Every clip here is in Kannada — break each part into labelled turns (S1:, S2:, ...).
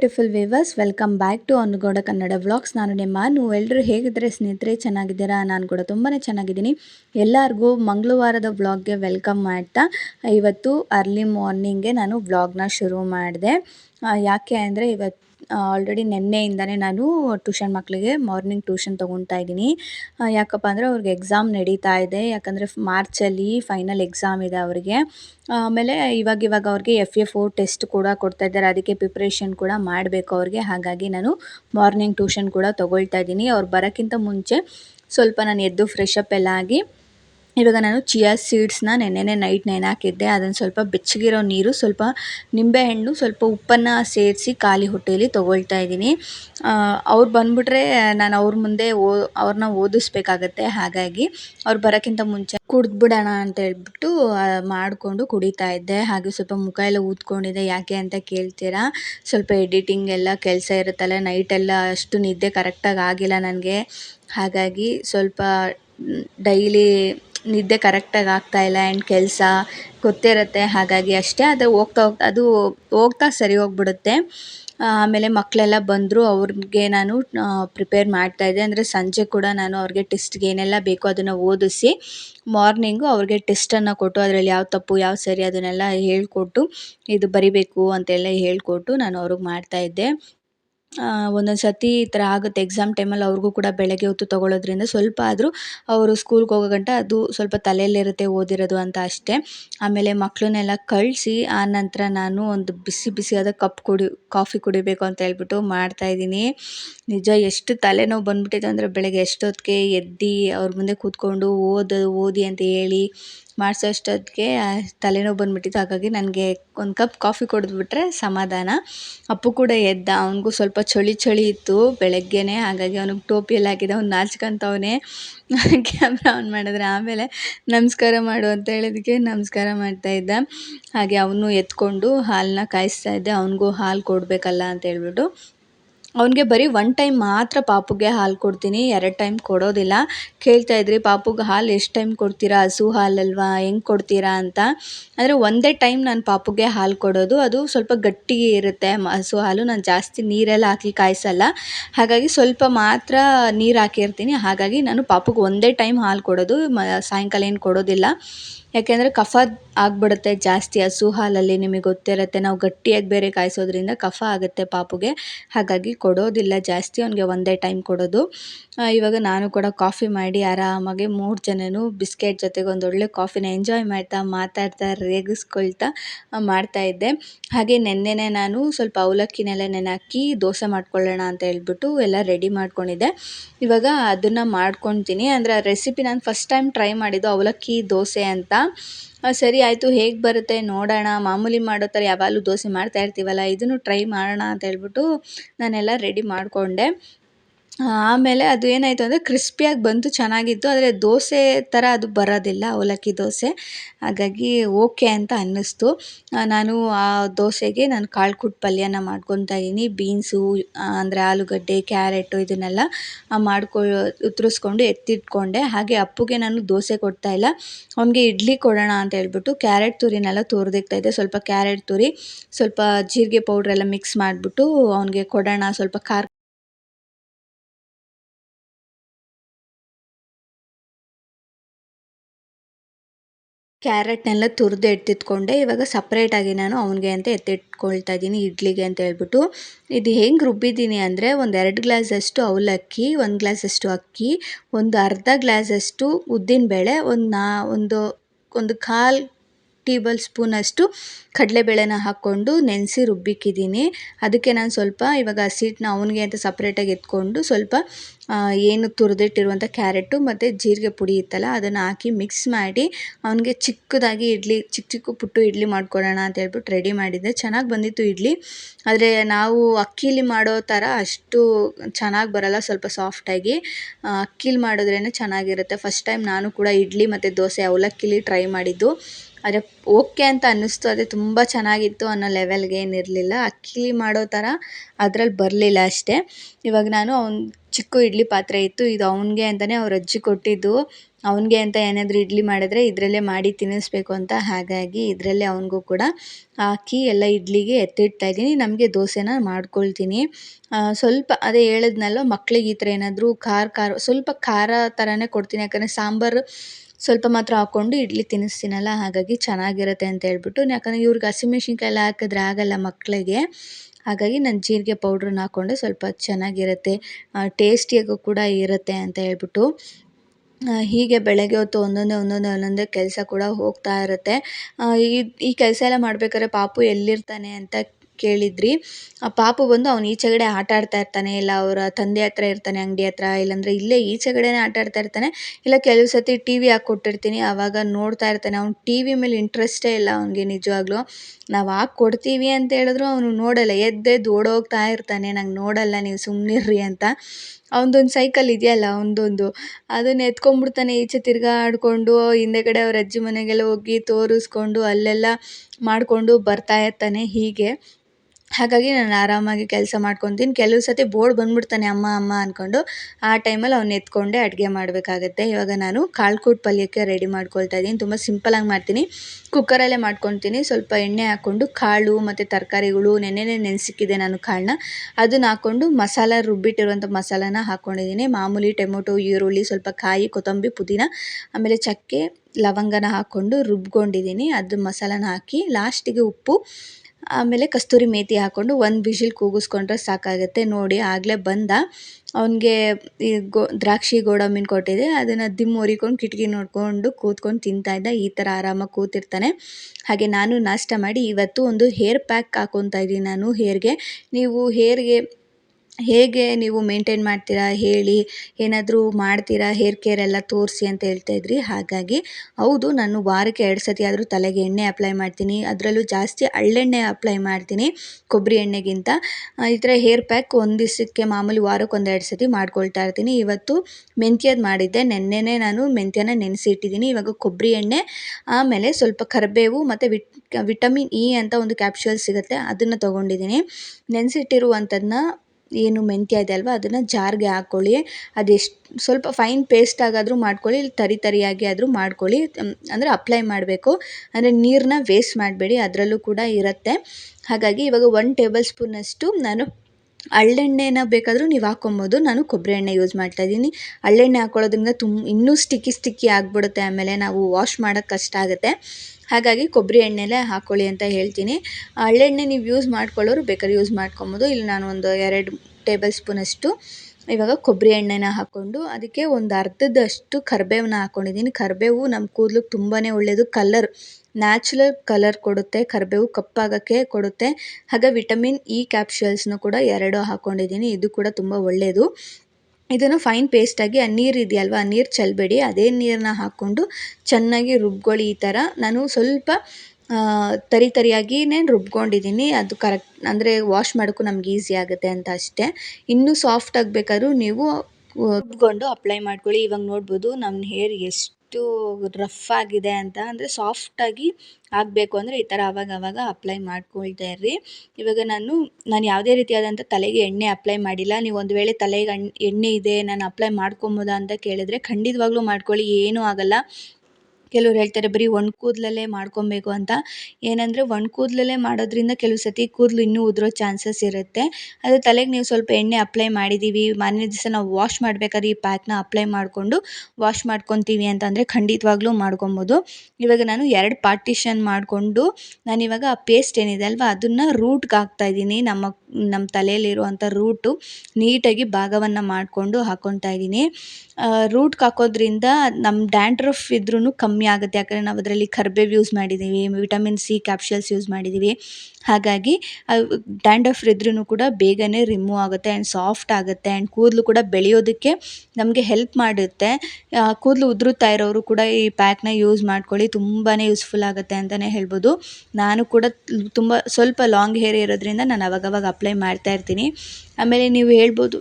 S1: Beautiful viewers welcome back to ಅನುಗೌಡ Kannada vlogs ನಾನು ನಿಮ್ಮ ನೀವು ಎಲ್ಲರೂ ಹೇಗಿದ್ದರೆ ಸ್ನೇಹಿತರೆ, ಚೆನ್ನಾಗಿದ್ದೀರಾ? ನಾನು ಕೂಡ ತುಂಬಾ ಚೆನ್ನಾಗಿದ್ದೀನಿ. ಎಲ್ಲರಿಗೂ ಮಂಗಳವಾರದ ವ್ಲಾಗ್ಗೆ ವೆಲ್ಕಮ್ ಮಾಡ್ತಾ ಇವತ್ತು ಅರ್ಲಿ ಮಾರ್ನಿಂಗೇ ನಾನು ವ್ಲಾಗ್ನ ಶುರು ಮಾಡಿದೆ. ಯಾಕೆ ಅಂದರೆ ಇವತ್ತು ಆಲ್ರೆಡಿ ನಿನ್ನೆಯಿಂದನೇ ನಾನು ಟ್ಯೂಷನ್ ಮಕ್ಕಳಿಗೆ ಮಾರ್ನಿಂಗ್ ಟ್ಯೂಷನ್ ತೊಗೊತಾ ಇದ್ದೀನಿ. ಯಾಕಪ್ಪ ಅಂದರೆ ಅವ್ರಿಗೆ ಎಕ್ಸಾಮ್ ನಡೀತಾ ಇದೆ. ಯಾಕಂದರೆ ಮಾರ್ಚಲ್ಲಿ ಫೈನಲ್ ಎಕ್ಸಾಮ್ ಇದೆ ಅವರಿಗೆ. ಆಮೇಲೆ ಇವಾಗ ಇವಾಗ ಅವ್ರಿಗೆ ಎಫ್ ಎಫ್ ಓ ಟೆಸ್ಟ್ ಕೂಡ ಕೊಡ್ತಾ ಇದ್ದಾರೆ. ಅದಕ್ಕೆ ಪ್ರಿಪ್ರೇಷನ್ ಕೂಡ ಮಾಡಬೇಕು ಅವ್ರಿಗೆ. ಹಾಗಾಗಿ ನಾನು ಮಾರ್ನಿಂಗ್ ಟ್ಯೂಷನ್ ಕೂಡ ತೊಗೊಳ್ತಾ ಇದ್ದೀನಿ. ಅವ್ರು ಬರೋಕ್ಕಿಂತ ಮುಂಚೆ ಸ್ವಲ್ಪ ನಾನು ಎದ್ದು ಫ್ರೆಶ್ ಅಪ್ ಎಲ್ಲ ಆಗಿ ಇವಾಗ ನಾನು ಚಿಯಾ ಸೀಡ್ಸ್ನ ನೆನ್ನೆನೆ ನೈಟ್ ನೆನೆ ಅದನ್ನು ಸ್ವಲ್ಪ ಬೆಚ್ಚಗಿರೋ ನೀರು, ಸ್ವಲ್ಪ ನಿಂಬೆಹಣ್ಣು, ಸ್ವಲ್ಪ ಉಪ್ಪನ್ನು ಸೇರಿಸಿ ಖಾಲಿ ಹೊಟ್ಟೆಯಲ್ಲಿ ತೊಗೊಳ್ತಾ ಇದ್ದೀನಿ. ಅವ್ರು ಬಂದುಬಿಟ್ರೆ ನಾನು ಅವ್ರ ಮುಂದೆ ಓ ಅವ್ರನ್ನ ಓದಿಸ್ಬೇಕಾಗತ್ತೆ. ಹಾಗಾಗಿ ಅವ್ರು ಬರೋಕ್ಕಿಂತ ಮುಂಚೆ ಕುಡಿದ್ಬಿಡೋಣ ಅಂತ ಹೇಳ್ಬಿಟ್ಟು ಮಾಡಿಕೊಂಡು ಕುಡಿತಾ ಇದ್ದೆ. ಹಾಗೆ ಸ್ವಲ್ಪ ಮುಖ ಎಲ್ಲ ಊದ್ಕೊಂಡಿದೆ. ಯಾಕೆ ಅಂತ ಕೇಳ್ತೀರಾ? ಸ್ವಲ್ಪ ಎಡಿಟಿಂಗ್ ಎಲ್ಲ ಕೆಲಸ ಇರುತ್ತಲ್ಲ ನೈಟೆಲ್ಲ ಅಷ್ಟು ನಿದ್ದೆ ಕರೆಕ್ಟಾಗಿ ಆಗಿಲ್ಲ ನನಗೆ. ಹಾಗಾಗಿ ಸ್ವಲ್ಪ ಡೈಲಿ ನಿದ್ದೆ ಕರೆಕ್ಟಾಗಿ ಇಲ್ಲ ಆ್ಯಂಡ್ ಕೆಲಸ ಗೊತ್ತಿರುತ್ತೆ. ಹಾಗಾಗಿ ಅಷ್ಟೇ ಅದು ಹೋಗ್ತಾ ಹೋಗ್ತಾ, ಅದು ಹೋಗ್ತಾ ಸರಿ ಹೋಗ್ಬಿಡುತ್ತೆ. ಆಮೇಲೆ ಮಕ್ಕಳೆಲ್ಲ ಬಂದರು, ಅವ್ರಿಗೆ ನಾನು ಪ್ರಿಪೇರ್ ಮಾಡ್ತಾಯಿದ್ದೆ ಅಂದರೆ ಸಂಜೆ ಕೂಡ ನಾನು ಅವ್ರಿಗೆ ಟೆಸ್ಟ್ಗೆ ಏನೆಲ್ಲ ಬೇಕೋ ಅದನ್ನು ಓದಿಸಿ ಮಾರ್ನಿಂಗು ಅವ್ರಿಗೆ ಟೆಸ್ಟನ್ನು ಕೊಟ್ಟು, ಅದರಲ್ಲಿ ಯಾವ ತಪ್ಪು, ಯಾವ ಸರಿ ಅದನ್ನೆಲ್ಲ ಹೇಳಿಕೊಟ್ಟು, ಇದು ಬರಿಬೇಕು ಅಂತೆಲ್ಲ ಹೇಳಿಕೊಟ್ಟು ನಾನು ಅವ್ರಿಗೆ ಮಾಡ್ತಾಯಿದ್ದೆ ಒಂದೊಂದು ಸರ್ತಿ ಈ ಥರ ಆಗುತ್ತೆ. ಎಕ್ಸಾಮ್ ಟೈಮಲ್ಲಿ ಅವ್ರಿಗೂ ಕೂಡ ಬೆಳಗ್ಗೆ ಹೊತ್ತು ತಗೊಳ್ಳೋದ್ರಿಂದ ಸ್ವಲ್ಪ ಆದರೂ ಅವರು ಸ್ಕೂಲ್ಗೆ ಹೋಗೋ ಗಂಟ ಅದು ಸ್ವಲ್ಪ ತಲೆಯಲ್ಲಿರುತ್ತೆ ಓದಿರೋದು ಅಂತ ಅಷ್ಟೇ. ಆಮೇಲೆ ಮಕ್ಕಳನ್ನೆಲ್ಲ ಕಳಿಸಿ ಆನಂತರ ನಾನು ಒಂದು ಬಿಸಿ ಬಿಸಿಯಾದ ಕಪ್ ಕುಡಿ ಕಾಫಿ ಕುಡಿಬೇಕು ಅಂತ ಹೇಳ್ಬಿಟ್ಟು ಮಾಡ್ತಾಯಿದ್ದೀನಿ ನಿಜ ಎಷ್ಟು ತಲೆನೋವು ಬಂದ್ಬಿಟ್ಟಿದೆ ಅಂದರೆ ಬೆಳಗ್ಗೆ ಎಷ್ಟೊತ್ತಿಗೆ ಎದ್ದು ಅವ್ರ ಮುಂದೆ ಕೂತ್ಕೊಂಡು ಓದು, ಓದಿ ಅಂತ ಹೇಳಿ ಮಾಡಿಸೋ ಅಷ್ಟೊತ್ತಿಗೆ ತಲೆನೋವು ಬಂದುಬಿಟ್ಟಿತ್ತು. ಹಾಗಾಗಿ ನನಗೆ ಒಂದು ಕಪ್ ಕಾಫಿ ಕುಡಿದ್ಬಿಟ್ರೆ ಸಮಾಧಾನ. ಅಪ್ಪು ಕೂಡ ಎದ್ದ. ಅವನಿಗೂ ಸ್ವಲ್ಪ ಚಳಿ ಚಳಿ ಇತ್ತು ಬೆಳಗ್ಗೆನೇ. ಹಾಗಾಗಿ ಅವ್ನಿಗೆ ಟೋಪಿ ಎಲ್ಲ ಹಾಕಿದ್ದ ಅವ್ನು ನಾಚ್ಕೊತವ್ನೆ. ಕ್ಯಾಮ್ರಾ ಆನ್ ಮಾಡಿದ್ರೆ ಆಮೇಲೆ ನಮಸ್ಕಾರ ಮಾಡು ಅಂತ ಹೇಳಿದಕ್ಕೆ ನಮಸ್ಕಾರ ಮಾಡ್ತಾ ಇದ್ದ. ಹಾಗೆ ಅವನು ಎತ್ಕೊಂಡು ಹಾಲನ್ನ ಕಾಯಿಸ್ತಾ ಇದ್ದೆ. ಅವನಿಗೂ ಹಾಲು ಕೊಡಬೇಕಲ್ಲ ಅಂತ ಹೇಳ್ಬಿಟ್ಟು ಅವನಿಗೆ ಬರೀ ಒನ್ ಟೈಮ್ ಮಾತ್ರ ಪಾಪುಗೆ ಹಾಲು ಕೊಡ್ತೀನಿ, ಎರಡು ಟೈಮ್ ಕೊಡೋದಿಲ್ಲ. ಕೇಳ್ತಾ ಇದ್ರಿ, ಪಾಪುಗೆ ಹಾಲು ಎಷ್ಟು ಟೈಮ್ ಕೊಡ್ತೀರಾ? ಹಸು ಹಾಲಲ್ವಾ? ಹೆಂಗೆ ಕೊಡ್ತೀರಾ? ಅಂತ. ಆದರೆ ಒಂದೇ ಟೈಮ್ ನಾನು ಪಾಪುಗೆ ಹಾಲು ಕೊಡೋದು, ಅದು ಸ್ವಲ್ಪ ಗಟ್ಟಿ ಇರುತ್ತೆ. ಹಸು ಹಾಲು ನಾನು ಜಾಸ್ತಿ ನೀರೆಲ್ಲ ಹಾಕಿ ಕಾಯಿಸಲ್ಲ. ಹಾಗಾಗಿ ಸ್ವಲ್ಪ ಮಾತ್ರ ನೀರು ಹಾಕಿರ್ತೀನಿ. ಹಾಗಾಗಿ ನಾನು ಪಾಪುಗೆ ಒಂದೇ ಟೈಮ್ ಹಾಲು ಕೊಡೋದು, ಮ, ಸಾಯಂಕಾಲ ಏನು ಕೊಡೋದಿಲ್ಲ. ಯಾಕೆಂದರೆ ಕಫ ಆಗಿಬಿಡುತ್ತೆ ಜಾಸ್ತಿ ಹಸು ಹಾಲಲ್ಲಿ ನಿಮಗೆ ಗೊತ್ತಿರುತ್ತೆ. ನಾವು ಗಟ್ಟಿಯಾಗಿ ಬೇರೆ ಕಾಯಿಸೋದ್ರಿಂದ ಕಫ ಆಗುತ್ತೆ ಪಾಪುಗೆ. ಹಾಗಾಗಿ ಕೊಡೋದಿಲ್ಲ, ಜಾಸ್ತಿ ಅವನಿಗೆ ಒಂದೇ ಟೈಮ್ ಕೊಡೋದು. ಇವಾಗ ನಾನು ಕೂಡ ಕಾಫಿ ಮಾಡಿ ಆರಾಮಾಗಿ ಮೂರು ಜನನೂ ಬಿಸ್ಕೆಟ್ ಜೊತೆಗೆ ಒಂದೊಳ್ಳೆ ಕಾಫಿನ ಎಂಜಾಯ್ ಮಾಡ್ತಾ, ಮಾತಾಡ್ತಾ, ರೇಗಿಸ್ಕೊಳ್ತಾ ಮಾಡ್ತಾಯಿದ್ದೆ ಹಾಗೆ ನೆನ್ನೆನೆ ನಾನು ಸ್ವಲ್ಪ ಅವಲಕ್ಕಿನೆಲ್ಲ ನೆನೆ ಹಾಕಿ ದೋಸೆ ಮಾಡ್ಕೊಳ್ಳೋಣ ಅಂತ ಹೇಳ್ಬಿಟ್ಟು ಎಲ್ಲ ರೆಡಿ ಮಾಡ್ಕೊಂಡಿದ್ದೆ. ಇವಾಗ ಅದನ್ನು ಮಾಡ್ಕೊತೀನಿ. ಅಂದರೆ ರೆಸಿಪಿ ನಾನು ಫಸ್ಟ್ ಟೈಮ್ ಟ್ರೈ ಮಾಡಿದ್ದು ಅವಲಕ್ಕಿ ದೋಸೆ ಅಂತ. ಸರಿ ಆಯಿತು, ಹೇಗೆ ಬರುತ್ತೆ ನೋಡೋಣ. ಮಾಮೂಲಿ ಮಾಡೋ ಥರ ಯಾವಾಗಲೂ ದೋಸೆ ಮಾಡ್ತಾ ಇರ್ತೀವಲ್ಲ, ಇದನ್ನು ಟ್ರೈ ಮಾಡೋಣ ಅಂತ ಹೇಳ್ಬಿಟ್ಟು ನಾನೆಲ್ಲ ರೆಡಿ ಮಾಡಿಕೊಂಡೆ. ಆಮೇಲೆ ಅದು ಏನಾಯಿತು ಅಂದರೆ ಕ್ರಿಸ್ಪಿಯಾಗಿ ಬಂತು, ಚೆನ್ನಾಗಿತ್ತು. ಆದರೆ ದೋಸೆ ಥರ ಅದು ಬರೋದಿಲ್ಲ, ಅವಲಕ್ಕಿ ದೋಸೆ. ಹಾಗಾಗಿ ಓಕೆ ಅಂತ ಅನ್ನಿಸ್ತು. ನಾನು ಆ ದೋಸೆಗೆ ನಾನು ಕಾಳು ಪಲ್ಯನ ಮಾಡ್ಕೊತಾ ಇದ್ದೀನಿ. ಬೀನ್ಸು ಅಂದರೆ ಆಲೂಗಡ್ಡೆ, ಕ್ಯಾರೆಟು ಇದನ್ನೆಲ್ಲ ಮಾಡ್ಕೊ, ಉತ್ತರಿಸ್ಕೊಂಡು ಎತ್ತಿಟ್ಕೊಂಡೆ. ಹಾಗೆ ಅಪ್ಪುಗೆ ನಾನು ದೋಸೆ ಕೊಡ್ತಾಯಿಲ್ಲ ಅವನಿಗೆ ಇಡ್ಲಿ ಕೊಡೋಣ ಅಂತ ಹೇಳ್ಬಿಟ್ಟು ಕ್ಯಾರೆಟ್ ತುರಿನೆಲ್ಲ ಇದ್ದೆ. ಸ್ವಲ್ಪ ಕ್ಯಾರೆಟ್ ತುರಿ, ಸ್ವಲ್ಪ ಜೀರಿಗೆ ಪೌಡ್ರೆಲ್ಲ ಮಿಕ್ಸ್ ಮಾಡಿಬಿಟ್ಟು ಅವನಿಗೆ ಕೊಡೋಣ, ಸ್ವಲ್ಪ ಖಾರ ಕ್ಯಾರೆಟ್ನೆಲ್ಲ ತುರಿದು ಎತ್ತಿಟ್ಕೊಂಡೆ. ಇವಾಗ ಸಪ್ರೇಟಾಗಿ ನಾನು ಅವನಿಗೆ ಅಂತ ಎತ್ತಿಟ್ಕೊಳ್ತಾ ಇದ್ದೀನಿ, ಇಡ್ಲಿಗೆ ಅಂತ ಹೇಳ್ಬಿಟ್ಟು. ಇದು ಹೆಂಗೆ ರುಬ್ಬಿದ್ದೀನಿ ಅಂದರೆ ಒಂದು ಎರಡು ಗ್ಲಾಸಷ್ಟು ಅವಲಕ್ಕಿ, ಒಂದು ಗ್ಲಾಸಷ್ಟು ಅಕ್ಕಿ, ಒಂದು ಅರ್ಧ ಗ್ಲಾಸಷ್ಟು ಉದ್ದಿನಬೇಳೆ, ಒಂದು ನಾ, ಒಂದು ಒಂದು ಕಾಲು ಟೇಬಲ್ ಸ್ಪೂನಷ್ಟು ಕಡಲೆಬೇಳೆನ ಹಾಕ್ಕೊಂಡು ನೆನೆಸಿ ರುಬ್ಬಿಕ್ಕಿದ್ದೀನಿ. ಅದಕ್ಕೆ ನಾನು ಸ್ವಲ್ಪ ಇವಾಗ ಹಸಿಟ್ಟನ್ನ ಅವನಿಗೆ ಅಂತ ಸಪ್ರೇಟಾಗಿ ಎತ್ಕೊಂಡು ಸ್ವಲ್ಪ ಏನು ತುರಿದಿಟ್ಟಿರುವಂಥ ಕ್ಯಾರೆಟು ಮತ್ತು ಜೀರಿಗೆ ಪುಡಿ ಇತ್ತಲ್ಲ ಅದನ್ನು ಹಾಕಿ ಮಿಕ್ಸ್ ಮಾಡಿ ಅವನಿಗೆ ಚಿಕ್ಕದಾಗಿ ಇಡ್ಲಿ, ಚಿಕ್ಕ ಚಿಕ್ಕ ಪುಟ್ಟು ಇಡ್ಲಿ ಮಾಡ್ಕೊಡೋಣ ಅಂತ ಹೇಳ್ಬಿಟ್ಟು ರೆಡಿ ಮಾಡಿದ್ದೆ. ಚೆನ್ನಾಗಿ ಬಂದಿತ್ತು ಇಡ್ಲಿ. ಆದರೆ ನಾವು ಅಕ್ಕಿಲಿ ಮಾಡೋ ಥರ ಅಷ್ಟು ಚೆನ್ನಾಗಿ ಬರೋಲ್ಲ, ಸ್ವಲ್ಪ ಸಾಫ್ಟಾಗಿ. ಅಕ್ಕಿಲಿ ಮಾಡಿದ್ರೇ ಚೆನ್ನಾಗಿರುತ್ತೆ. ಫಸ್ಟ್ ಟೈಮ್ ನಾನು ಕೂಡ ಇಡ್ಲಿ ಮತ್ತು ದೋಸೆ ಅವಲಕ್ಕಿಲಿ ಟ್ರೈ ಮಾಡಿದ್ದು. ಆದರೆ ಓಕೆ ಅಂತ ಅನ್ನಿಸ್ತು ಆದರೆ ತುಂಬ ಚೆನ್ನಾಗಿತ್ತು ಅನ್ನೋ ಲೆವೆಲ್ಗೆ ಏನಿರಲಿಲ್ಲ ಅಕ್ಕಿಲಿ ಮಾಡೋ ಥರ ಅದ್ರಲ್ಲಿ ಬರಲಿಲ್ಲ ಅಷ್ಟೇ. ಇವಾಗ ನಾನು ಅವ್ನು ಚಿಕ್ಕ ಇಡ್ಲಿ ಪಾತ್ರೆ ಇತ್ತು, ಇದು ಅವನಿಗೆ ಅಂತಲೇ ಅವ್ರ ಅಜ್ಜಿ ಕೊಟ್ಟಿದ್ದು. ಅವನಿಗೆ ಅಂತ ಏನಾದರೂ ಇಡ್ಲಿ ಮಾಡಿದ್ರೆ ಇದರಲ್ಲೇ ಮಾಡಿ ತಿನ್ನಿಸ್ಬೇಕು ಅಂತ ಹಾಗಾಗಿ ಇದರಲ್ಲೇ ಅವನಿಗೂ ಕೂಡ ಹಾಕಿ ಎಲ್ಲ ಇಡ್ಲಿಗೆ ಎತ್ತಿಡ್ತಾ ಇದ್ದೀನಿ. ನಮಗೆ ದೋಸೆನ ಮಾಡ್ಕೊಳ್ತೀನಿ. ಸ್ವಲ್ಪ ಅದೇ ಹೇಳಿದ್ನಲ್ಲ, ಮಕ್ಳಿಗೆ ಈ ಥರ ಏನಾದರೂ ಖಾರ ಖಾರ, ಸ್ವಲ್ಪ ಖಾರ ಥರನೇ ಕೊಡ್ತೀನಿ. ಯಾಕಂದರೆ ಸಾಂಬಾರು ಸ್ವಲ್ಪ ಮಾತ್ರ ಹಾಕ್ಕೊಂಡು ಇಡ್ಲಿ ತಿನ್ನಿಸ್ತೀನಲ್ಲ, ಹಾಗಾಗಿ ಚೆನ್ನಾಗಿರುತ್ತೆ ಅಂತ ಹೇಳ್ಬಿಟ್ಟು, ಯಾಕಂದರೆ ಇವ್ರಿಗೆ ಹಸಿಮೆಣ್ಸಿನ್ಕಾಯಿ ಎಲ್ಲ ಹಾಕಿದ್ರೆ ಆಗಲ್ಲ ಮಕ್ಕಳಿಗೆ ಹಾಗಾಗಿ ನಾನು ಜೀರಿಗೆ ಪೌಡ್ರನ್ನ ಹಾಕ್ಕೊಂಡೆ ಸ್ವಲ್ಪ ಚೆನ್ನಾಗಿರುತ್ತೆ ಟೇಸ್ಟಿಯಾಗೂ ಕೂಡ ಇರುತ್ತೆ ಅಂತ ಹೇಳ್ಬಿಟ್ಟು. ಹೀಗೆ ಬೆಳಗ್ಗೆ ಹೊತ್ತು ಒಂದೊಂದೇ ಒಂದೊಂದೇ ಒಂದೊಂದೇ ಕೆಲಸ ಕೂಡ ಹೋಗ್ತಾ ಇರುತ್ತೆ. ಈ ಈ ಕೆಲಸ ಎಲ್ಲ ಮಾಡ್ಬೇಕಾದ್ರೆ ಪಾಪು ಎಲ್ಲಿರ್ತಾನೆ ಅಂತ ಕೇಳಿದ್ರಿ. ಆ ಪಾಪು ಬಂದು ಅವನು ಈಚೆಗಡೆ ಆಟ ಆಡ್ತಾ ಇರ್ತಾನೆ, ಇಲ್ಲ ಅವರ ತಂದೆ ಹತ್ರ ಇರ್ತಾನೆ, ಅಂಗಡಿ ಹತ್ರ, ಇಲ್ಲಾಂದರೆ ಇಲ್ಲೇ ಈಚೆಗಡೆನೇ ಆಟ ಆಡ್ತಾ ಇರ್ತಾನೆ, ಇಲ್ಲ ಕೆಲವು ಸತಿ ಟಿ ವಿ ಹಾಕ್ಕೊಟ್ಟಿರ್ತೀನಿ ಆವಾಗ ನೋಡ್ತಾ ಇರ್ತಾನೆ, ಅವ್ನು ಟಿ ವಿ ಮೇಲೆ ಇಂಟ್ರೆಸ್ಟೇ ಇಲ್ಲ ಅವನಿಗೆ ನಿಜವಾಗ್ಲೂ. ನಾವು ಹಾಕ್ಕೊಡ್ತೀವಿ ಅಂತ ಹೇಳಿದ್ರು ಅವನು ನೋಡಲ್ಲ, ಎದ್ದೆದ್ದು ಓಡೋಗ್ತಾ ಇರ್ತಾನೆ, ನಂಗೆ ನೋಡಲ್ಲ, ನೀವು ಸುಮ್ಮನಿರ್ರಿ ಅಂತ. ಅವನದೊಂದು ಸೈಕಲ್ ಇದೆಯಲ್ಲ, ಅವನದೊಂದು, ಅದನ್ನ ಎತ್ಕೊಂಡ್ಬಿಡ್ತಾನೆ ಈಚೆ ತಿರ್ಗಾಡ್ಕೊಂಡು ಹಿಂದೆಗಡೆ ಅವ್ರ ಅಜ್ಜಿ ಮನೆಗೆಲ್ಲ ಹೋಗಿ ತೋರಿಸ್ಕೊಂಡು, ಅಲ್ಲೆಲ್ಲ ಮಾಡಿಕೊಂಡು ಬರ್ತಾ ಇರ್ತಾನೆ ಹೀಗೆ. ಹಾಗಾಗಿ ನಾನು ಆರಾಮಾಗಿ ಕೆಲಸ ಮಾಡ್ಕೊತೀನಿ. ಕೆಲವು ಸರ್ತಿ ಬೋರ್ಡ್ ಬಂದ್ಬಿಡ್ತಾನೆ ಅಮ್ಮ ಅಮ್ಮ ಅಂದ್ಕೊಂಡು ಆ ಟೈಮಲ್ಲಿ ಅವ್ನ ಎತ್ಕೊಂಡೆ ಅಡುಗೆ ಮಾಡಬೇಕಾಗತ್ತೆ. ಇವಾಗ ನಾನು ಕಾಳ್ಕೂಟ್ ಪಲ್ಯಕ್ಕೆ ರೆಡಿ ಮಾಡ್ಕೊಳ್ತಾ ಇದ್ದೀನಿ. ತುಂಬ ಸಿಂಪಲಾಗಿ ಮಾಡ್ತೀನಿ. ಕುಕ್ಕರಲ್ಲೇ ಮಾಡ್ಕೊತೀನಿ. ಸ್ವಲ್ಪ ಎಣ್ಣೆ ಹಾಕ್ಕೊಂಡು ಕಾಳು ಮತ್ತು ತರಕಾರಿಗಳು ನೆನೆನೆ ನೆನೆಸಿಕ್ಕಿದೆ ನಾನು ಕಾಳನ್ನ. ಅದನ್ನ ಹಾಕ್ಕೊಂಡು ಮಸಾಲ ರುಬ್ಬಿಟ್ಟಿರುವಂಥ ಮಸಾಲಾನ ಹಾಕ್ಕೊಂಡಿದ್ದೀನಿ ಮಾಮೂಲಿ ಟೊಮೊಟೊ, ಈರುಳ್ಳಿ, ಸ್ವಲ್ಪ ಕಾಯಿ, ಕೊತ್ತಂಬರಿ, ಪುದೀನ, ಆಮೇಲೆ ಚಕ್ಕೆ, ಲವಂಗನ ಹಾಕ್ಕೊಂಡು ರುಬ್ಕೊಂಡಿದ್ದೀನಿ. ಅದು ಮಸಾಲಾನ ಹಾಕಿ ಲಾಸ್ಟಿಗೆ ಉಪ್ಪು ಆಮೇಲೆ ಕಸ್ತೂರಿ ಮೇತಿ ಹಾಕ್ಕೊಂಡು ಒಂದು ವಿಶಿಲ್ ಕೂಗಿಸ್ಕೊಂಡ್ರೆ ಸಾಕಾಗುತ್ತೆ. ನೋಡಿ, ಆಗಲೇ ಬಂದ. ಅವನಿಗೆ ಈ ಗೋ, ದ್ರಾಕ್ಷಿ ಗೋಡಂಬಿನ ಕೊಟ್ಟಿದ್ದೆ ಅದನ್ನು ದಿಮ್ಮು ಒರಿಕೊಂಡು ಕಿಟಕಿ ನೋಡಿಕೊಂಡು ಕೂತ್ಕೊಂಡು ತಿಂತಾಯಿದ್ದ ಈ ಥರ ಆರಾಮಾಗಿ ಕೂತಿರ್ತಾನೆ. ಹಾಗೆ ನಾನು ನಾಷ್ಟ ಮಾಡಿ ಇವತ್ತು ಒಂದು ಹೇರ್ ಪ್ಯಾಕ್ ಹಾಕೊತಾ ಇದ್ದೀನಿ ನಾನು ಹೇರ್ಗೆ. ನೀವು ಹೇರ್ಗೆ ಹೇಗೆ ನೀವು ಮೇಂಟೈನ್ ಮಾಡ್ತೀರಾ? ಹೇಳಿ, ಏನಾದರೂ ಮಾಡ್ತೀರಾ? ಹೇರ್ ಕೇರ್ ಎಲ್ಲ ತೋರಿಸಿ ಅಂತ ಹೇಳ್ತಾ ಇದ್ರಿ. ಹಾಗಾಗಿ ಹೌದು, ನಾನು ವಾರಕ್ಕೆ ಎರಡು ಸತಿ ಆದರೂ ತಲೆಗೆ ಎಣ್ಣೆ ಅಪ್ಲೈ ಮಾಡ್ತೀನಿ. ಅದರಲ್ಲೂ ಜಾಸ್ತಿ ಹಳ್ಳೆಣ್ಣೆ ಅಪ್ಲೈ ಮಾಡ್ತೀನಿ, ಕೊಬ್ಬರಿ ಎಣ್ಣೆಗಿಂತ. ಈ ಥರ ಹೇರ್ ಪ್ಯಾಕ್ ಒಂದು ದಿವಸಕ್ಕೆ ಮಾಮೂಲಿ ವಾರಕ್ಕೆ ಒಂದು ಎರಡು ಸತಿ ಮಾಡ್ಕೊಳ್ತಾ ಇರ್ತೀನಿ. ಇವತ್ತು ಮೆಂತ್ಯದ ಮಾಡಿದ್ದೆ. ನೆನ್ನೆನೇ ನಾನು ಮೆಂತ್ಯನ ನೆನೆಸಿ ಇಟ್ಟಿದ್ದೀನಿ ಇವಾಗ ಕೊಬ್ಬರಿ ಎಣ್ಣೆ, ಆಮೇಲೆ ಸ್ವಲ್ಪ ಕರಿಬೇವು ಮತ್ತು ವಿಟ್, ವಿಟಮಿನ್ ಇ ಅಂತ ಒಂದು ಕ್ಯಾಪ್ಸುಲ್ ಸಿಗುತ್ತೆ. ಅದನ್ನು ತೊಗೊಂಡಿದ್ದೀನಿ. ನೆನೆಸಿಟ್ಟಿರುವಂಥದ್ದನ್ನ ಏನು ಮೆಂತ್ಯ ಇದೆ ಅಲ್ವಾ, ಅದನ್ನು ಜಾರ್ಗೆ ಹಾಕ್ಕೊಳ್ಳಿ ಅದೆಷ್ಟು ಸ್ವಲ್ಪ ಫೈನ್ ಪೇಸ್ಟ್ ಆಗಾದರೂ ಮಾಡ್ಕೊಳ್ಳಿ, ಇಲ್ಲ ತರಿ ತರಿಯಾಗಿ ಆದರೂ ಮಾಡ್ಕೊಳ್ಳಿ. ಅಂದರೆ ಅಪ್ಲೈ ಮಾಡಬೇಕು. ಅಂದರೆ ನೀರನ್ನ ವೇಸ್ಟ್ ಮಾಡಬೇಡಿ, ಅದರಲ್ಲೂ ಕೂಡ ಇರುತ್ತೆ. ಹಾಗಾಗಿ ಇವಾಗ ಒನ್ ಟೇಬಲ್ ಸ್ಪೂನಷ್ಟು ನಾನು ಹಳ್ಳೆಣ್ಣೆನ ಬೇಕಾದರೂ ನೀವು ಹಾಕ್ಕೊಬೋದು ನಾನು ಕೊಬ್ಬರಿ ಎಣ್ಣೆ ಯೂಸ್ ಮಾಡ್ತಾ ಇದ್ದೀನಿ. ಹಳ್ಳೆಣ್ಣೆ ಹಾಕ್ಕೊಳ್ಳೋದ್ರಿಂದ ತುಂಬ ಇನ್ನೂ ಸ್ಟಿಕ್ಕಿ ಸ್ಟಿಕ್ಕಿ ಆಗಿಬಿಡುತ್ತೆ, ಆಮೇಲೆ ನಾವು ವಾಶ್ ಮಾಡೋಕ್ಕೆ ಕಷ್ಟ ಆಗುತ್ತೆ. ಹಾಗಾಗಿ ಕೊಬ್ಬರಿ ಎಣ್ಣೆಲೇ ಹಾಕ್ಕೊಳ್ಳಿ ಅಂತ ಹೇಳ್ತೀನಿ. ಹಳ್ಳೆಣ್ಣೆ ನೀವು ಯೂಸ್ ಮಾಡ್ಕೊಳ್ಳೋರು ಬೇಕಾದ್ರೆ ಯೂಸ್ ಮಾಡ್ಕೊಬೋದು. ಇಲ್ಲಿ ನಾನು ಒಂದು ಎರಡು ಟೇಬಲ್ ಸ್ಪೂನಷ್ಟು ಇವಾಗ ಕೊಬ್ಬರಿ ಎಣ್ಣೆನ ಹಾಕ್ಕೊಂಡು ಅದಕ್ಕೆ ಒಂದು ಅರ್ಧದಷ್ಟು ಕರಿಬೇವನ್ನ ಹಾಕ್ಕೊಂಡಿದ್ದೀನಿ ಕರಿಬೇವು ನಮ್ಮ ಕೂದಲು ತುಂಬಾ ಒಳ್ಳೆಯದು ಕಲ್ಲರ್ ನ್ಯಾಚುರಲ್ ಕಲರ್ ಕೊಡುತ್ತೆ. ಕರಿಬೇವು ಕಪ್ಪಾಗೋಕ್ಕೆ ಕೊಡುತ್ತೆ. ಹಾಗೆ ವಿಟಮಿನ್ ಇ ಕ್ಯಾಪ್ಸೂಲ್ಸ್ನು ಕೂಡ ಎರಡು ಹಾಕ್ಕೊಂಡಿದ್ದೀನಿ ಇದು ಕೂಡ ತುಂಬ ಒಳ್ಳೆಯದು ಇದನ್ನು ಫೈನ್ ಪೇಸ್ಟಾಗಿ ಆ ನೀರು ಆ ನೀರು ಚೆಲ್ಲಬೇಡಿ ಅದೇ ನೀರನ್ನ ಹಾಕ್ಕೊಂಡು ಚೆನ್ನಾಗಿ ರುಬ್ಕೊಳ್ಳಿ ಈ ಥರ ನಾನು ಸ್ವಲ್ಪ ತರಿ ತರಿಯಾಗಿಯೇ ರುಬ್ಕೊಂಡಿದ್ದೀನಿ. ಅದು ಕರೆಕ್ಟ್ ಅಂದರೆ ವಾಶ್ ಮಾಡೋಕ್ಕೂ ನಮ್ಗೆ ಈಸಿ ಆಗುತ್ತೆ ಅಂತ ಅಷ್ಟೇ. ಇನ್ನೂ ಸಾಫ್ಟ್ ಆಗಬೇಕಾದ್ರೂ ನೀವು ರುಬ್ಕೊಂಡು ಅಪ್ಲೈ ಮಾಡ್ಕೊಳ್ಳಿ. ಇವಾಗ ನೋಡ್ಬೋದು ನಮ್ಮ ಹೇರ್ ಎಷ್ಟು ರಫ್ ಆಗಿದೆ ಅಂತ ಅಂದರೆ ಸಾಫ್ಟಾಗಿ ಆಗಬೇಕು ಅಂದರೆ ಈ ಥರ ಆವಾಗವಾಗ ಅಪ್ಲೈ ಮಾಡ್ಕೊಳ್ತಾ ಇರ್ರಿ. ಇವಾಗ ನಾನು ನಾನು ಯಾವುದೇ ರೀತಿಯಾದಂಥ ತಲೆಗೆ ಎಣ್ಣೆ ಅಪ್ಲೈ ಮಾಡಿಲ್ಲ. ನೀವು ಒಂದು ವೇಳೆ ತಲೆಗೆ ಎಣ್ಣೆ ಇದೆ, ನಾನು ಅಪ್ಲೈ ಮಾಡ್ಕೊಬೋದಾ ಅಂತ ಕೇಳಿದ್ರೆ ಖಂಡಿತವಾಗ್ಲೂ ಮಾಡ್ಕೊಳ್ಳಿ, ಏನೂ ಆಗಲ್ಲ. ಕೆಲವ್ರು ಹೇಳ್ತಾರೆ, ಬರೀ ಒಣ ಕೂದಲಲ್ಲೇ ಮಾಡ್ಕೊಬೇಕು ಅಂತ. ಏನಂದರೆ ಒಣ ಕೂದಲಲ್ಲೇ ಮಾಡೋದ್ರಿಂದ ಕೆಲವು ಸತಿ ಕೂದಲು ಇನ್ನೂ ಉದುರೋ ಚಾನ್ಸಸ್ ಇರುತ್ತೆ. ಅದು ತಲೆಗೆ ನೀವು ಸ್ವಲ್ಪ ಎಣ್ಣೆ ಅಪ್ಲೈ ಮಾಡಿದ್ದೀವಿ ಮಾರನೇ ದಿವಸ ನಾವು ವಾಶ್ ಮಾಡಬೇಕಾದ್ರೆ ಈ ಪ್ಯಾಕ್ನ ಅಪ್ಲೈ ಮಾಡಿಕೊಂಡು ವಾಶ್ ಮಾಡ್ಕೊತೀವಿ ಅಂತಂದರೆ ಖಂಡಿತವಾಗ್ಲೂ ಮಾಡ್ಕೊಬೋದು. ಇವಾಗ ನಾನು ಎರಡು ಪಾರ್ಟಿಷನ್ ಮಾಡಿಕೊಂಡು ನಾನಿವಾಗ ಆ ಪೇಸ್ಟ್ ಏನಿದೆ ಅಲ್ವಾ, ಅದನ್ನು ರೂಟ್ಗೆ ಹಾಕ್ತಾಯಿದ್ದೀನಿ ನಮ್ಮ ನಮ್ಮ ತಲೆಯಲ್ಲಿರುವಂಥ ರೂಟು ನೀಟಾಗಿ ಭಾಗವನ್ನು ಮಾಡಿಕೊಂಡು ಹಾಕ್ಕೊತಾ ಇದ್ದೀನಿ. ರೂಟ್ಗೆ ಹಾಕೋದ್ರಿಂದ ನಮ್ಮ ಡ್ಯಾಂಡ್ರಫ್ ಇದ್ರೂ ಕಮ್ಮಿ ಆಗುತ್ತೆ. ಯಾಕಂದರೆ ನಾವು ಅದರಲ್ಲಿ ಕರ್ಬೇವು ಯೂಸ್ ಮಾಡಿದ್ದೀವಿ ವಿಟಮಿನ್ ಸಿ ಕ್ಯಾಪ್ಷಲ್ಸ್ ಯೂಸ್ ಮಾಡಿದ್ದೀವಿ ಹಾಗಾಗಿ ಡ್ಯಾಂಡ್ರಫ್ ಇದ್ರೂ ಕೂಡ ಬೇಗನೆ ರಿಮೂವ್ ಆಗುತ್ತೆ ಆ್ಯಂಡ್ ಸಾಫ್ಟ್ ಆಗುತ್ತೆ ಆ್ಯಂಡ್ ಕೂದಲು ಕೂಡ ಬೆಳೆಯೋದಕ್ಕೆ ನಮಗೆ ಹೆಲ್ಪ್ ಮಾಡುತ್ತೆ. ಕೂದಲು ಉದುರುತ್ತಾ ಇರೋರು ಕೂಡ ಈ ಪ್ಯಾಕ್ನ ಯೂಸ್ ಮಾಡ್ಕೊಳ್ಳಿ ತುಂಬಾ ಯೂಸ್ಫುಲ್ ಆಗುತ್ತೆ ಅಂತಲೇ ಹೇಳ್ಬೋದು. ನಾನು ಕೂಡ ತುಂಬ ಸ್ವಲ್ಪ ಲಾಂಗ್ ಹೇರ್ ಇರೋದ್ರಿಂದ ನಾನು ಅವಾಗವಾಗ ಅಪ್ಲೈ ಮಾಡ್ತಾ ಇರ್ತೀನಿ. ಆಮೇಲೆ ನೀವು ಹೇಳ್ಬೋದು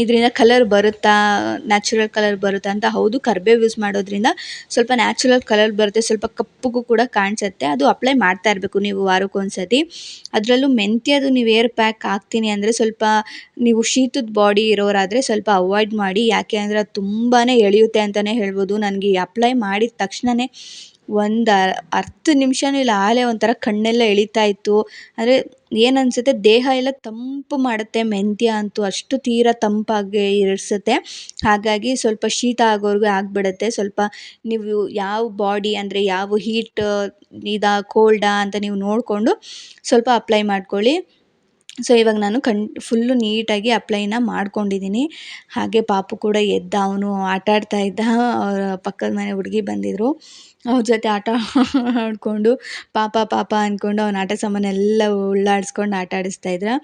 S2: ಇದರಿಂದ ಕಲರ್ ಬರುತ್ತಾ ನ್ಯಾಚುರಲ್ ಕಲರ್ ಬರುತ್ತಾ ಅಂತ ಹೌದು, ಕರ್ಬೇವು ಯೂಸ್ ಮಾಡೋದ್ರಿಂದ ಸ್ವಲ್ಪ ನ್ಯಾಚುರಲ್ ಕಲರ್ ಬರುತ್ತೆ, ಸ್ವಲ್ಪ ಕಪ್ಪಗೂ ಕೂಡ ಕಾಣಿಸುತ್ತೆ. ಅದು ಅಪ್ಲೈ ಮಾಡ್ತಾ ಇರಬೇಕು ನೀವು ವಾರಕ್ಕೊಂದ್ಸತಿ ಅದರಲ್ಲೂ ಮೆಂತ್ಯದು ನೀವು ಏರ್ ಪ್ಯಾಕ್ ಹಾಕ್ತೀನಿ ಅಂದರೆ ಸ್ವಲ್ಪ ನೀವು ಶೀತದ ಬಾಡಿ ಇರೋರಾದರೆ ಸ್ವಲ್ಪ ಅವಾಯ್ಡ್ ಮಾಡಿ, ಯಾಕೆ ಅಂದರೆ ಅದು ತುಂಬಾ ಎಳೆಯುತ್ತೆ ಅಂತಲೇ ಹೇಳ್ಬೋದು. ನನಗೆ ಅಪ್ಲೈ ಮಾಡಿದ ತಕ್ಷಣವೇ ಒಂದು ಹತ್ತು ನಿಮಿಷನೂ ಇಲ್ಲ. ಆಗಲೇ ಒಂಥರ ಕಣ್ಣೆಲ್ಲ ಎಳಿತಾ ಇತ್ತು. ಅಂದರೆ ಏನು ಅನಿಸುತ್ತೆ? ದೇಹ ಎಲ್ಲ ತಂಪು ಮಾಡುತ್ತೆ. ಮೆಂತ್ಯ ಅಂತೂ ಅಷ್ಟು ತೀರಾ ತಂಪಾಗಿ ಇರಿಸುತ್ತೆ. ಹಾಗಾಗಿ ಸ್ವಲ್ಪ ಶೀತ ಆಗೋವರೆಗೂ ಆಗಿಬಿಡುತ್ತೆ. ಸ್ವಲ್ಪ ನೀವು ಯಾವ ಬಾಡಿ ಅಂದರೆ ಯಾವ ಹೀಟ್, ಇದಾ, ಕೋಲ್ಡಾ ಅಂತ ನೀವು ನೋಡಿಕೊಂಡು ಸ್ವಲ್ಪ ಅಪ್ಲೈ ಮಾಡ್ಕೊಳ್ಳಿ. ಸೊ, ಇವಾಗ ನಾನು ಕಣ್ ಫುಲ್ಲು ನೀಟಾಗಿ ಅಪ್ಲೈನ ಮಾಡ್ಕೊಂಡಿದ್ದೀನಿ ಹಾಗೆ ಪಾಪು ಕೂಡ ಎದ್ದ. ಅವನು ಆಟ ಆಡ್ತಾ ಇದ್ದ. ಅವರ ಪಕ್ಕದ ಮನೆ ಹುಡುಗಿ ಬಂದಿದ್ದರು ಅವ್ರ ಜೊತೆ ಆಟ ಆಡಿಕೊಂಡು, ಪಾಪ ಪಾಪ ಅಂದ್ಕೊಂಡು ಅವ್ನ ಆಟ ಸಾಮಾನೆಲ್ಲ ಉಳ್ಳಾಡಿಸ್ಕೊಂಡು ಆಟ ಆಡಿಸ್ತಾ ಇದ್ರು.